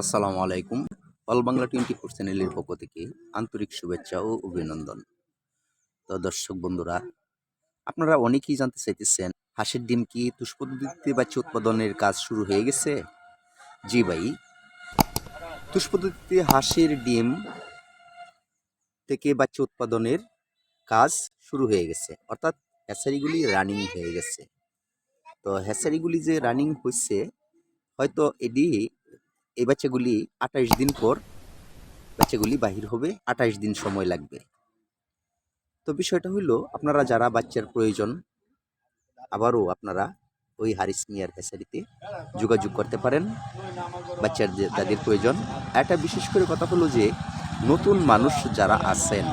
আসসালামু আলাইকুম। All Bangla twenty four চ্যানেলের পক্ষ থেকে আন্তরিক শুভেচ্ছা ও অভিনন্দন। তো দর্শক বন্ধুরা, আপনারা অনেকেই জানতে চাইতেছেন, হাঁসের ডিম কি তুষ পদ্ধতিতে বাচ্চা উৎপাদনের কাজ শুরু হয়ে গেছে? জি ভাই, তুষ পদ্ধতিতে হাঁসের ডিম থেকে বাচ্চা উৎপাদনের কাজ শুরু হয়ে গেছে। অর্থাৎ হ্যাচারিগুলি রানিং হয়ে গেছে। তো হ্যাচারিগুলি যে রানিং হচ্ছে হয়তো এটি এই বাচ্চাগুলি আঠাইশ দিন পর বাচ্চাগুলি বাহির হবে আঠাইশ দিন সময় লাগবে। তো বিষয়টা হইল, আপনারা যারা বাচ্চার প্রয়োজন, আবারও আপনারা ওই হারিস মিয়ার হ্যাচারিতে যোগাযোগ করতে পারেন, বাচ্চার তাদের প্রয়োজন। একটা বিশেষ করে কথা হলো যে, নতুন মানুষ যারা আছেন,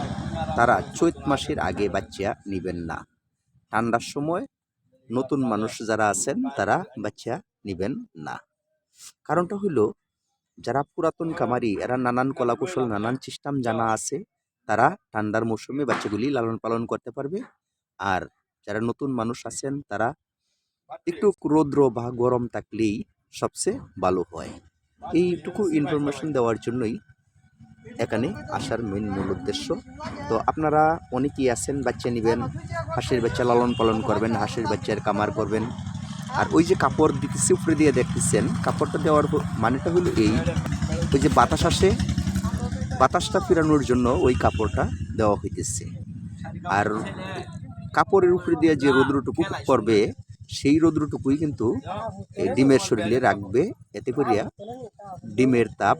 তারা চৈত মাসের আগে বাচ্চা নেবেন না। ঠান্ডার সময় নতুন মানুষ যারা আছেন, তারা বাচ্চা নেবেন না। কারণটা হইল যারা পুরাতন কামারি এরা নানান কলাকৌশল, নানান সিস্টেম জানা আছে, তারা ঠান্ডার মৌসুমে বাচ্চাগুলি লালন পালন করতে পারবে। আর যারা নতুন মানুষ আছেন, তারা একটু রৌদ্র বা গরম থাকলেই সবচেয়ে ভালো হয়। এইটুকু ইনফরমেশন দেওয়ার জন্যই এখানে আসার মেন মূল উদ্দেশ্য। তো আপনারা অনেকেই আছেন, বাচ্চা নেবেন, হাঁসের বাচ্চা লালন পালন করবেন, হাঁসের বাচ্চার কামার করবেন। আর ওই যে কাপড় দিতেছে উপরে দিয়ে দেখতেছেন, কাপড়টা দেওয়ার মানেটা হলো এই, ওই যে বাতাস আসে, বাতাসটা ফেরানোর জন্য ওই কাপড়টা দেওয়া হইতেছে। আর কাপড়ের উপরে দিয়ে যে রৌদ্রটুকু পড়বে, সেই রৌদ্রটুকুই কিন্তু ডিমের শরীরে রাখবে, এতে করিয়া ডিমের তাপ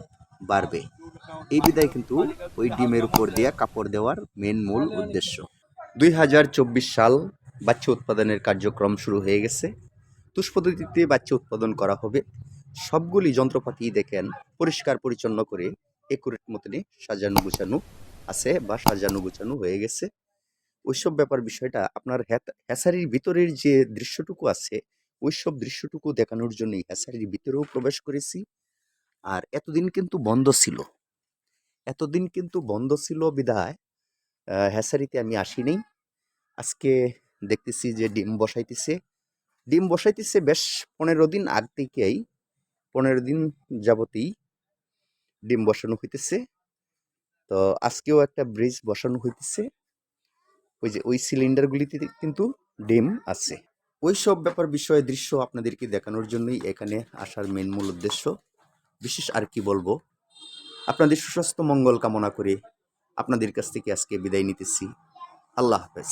বাড়বে। এই বিদায় কিন্তু ওই ডিমের উপর দিয়া কাপড় দেওয়ার মেন মূল উদ্দেশ্য। দুই হাজার চব্বিশ সাল বাচ্চা উৎপাদনের কার্যক্রম শুরু হয়ে গেছে। তুষ পদ্ধতিতে বাচ্চা উৎপাদন করা হবে। সবগুলি যন্ত্রপাতি দেখেন পরিষ্কার পরিচ্ছন্ন করে একুরেট মতনই সাজানো গুছানো আছে বা সাজানো গুছানো হয়ে গেছে। ওইসব ব্যাপার বিষয়টা আপনার হ্যাসারির ভিতরের যে দৃশ্যটুকু আছে ওইসব দৃশ্যটুকু দেখানোর জন্যই হ্যাচারির ভিতরেও প্রবেশ করেছি। আর এতদিন কিন্তু বন্ধ ছিল। এতদিন কিন্তু বন্ধ ছিল বিধায় আহ, হ্যাচারিতে আমি আসিনি আজকে দেখতেছি যে ডিম বসাইতেছে। ডিম বসাইতেছে বেশ পনেরো দিন আগ থেকেই, পনেরো দিন যাবতেই ডিম বসানো হইতেছে। তো আজকেও একটা ব্রিজ বসানো হইতেছে। ওই যে ওই সিলিন্ডারগুলিতে কিন্তু ডিম আছে। ওই সব ব্যাপার বিষয়ে দৃশ্য আপনাদেরকে দেখানোর জন্যই এখানে আসার মেন মূল উদ্দেশ্য। বিশেষ আর কি বলব? আপনাদের সুস্বাস্থ্য, মঙ্গল কামনা করে আপনাদের কাছ থেকে আজকে বিদায় নিতেছি। আল্লাহ হাফেজ।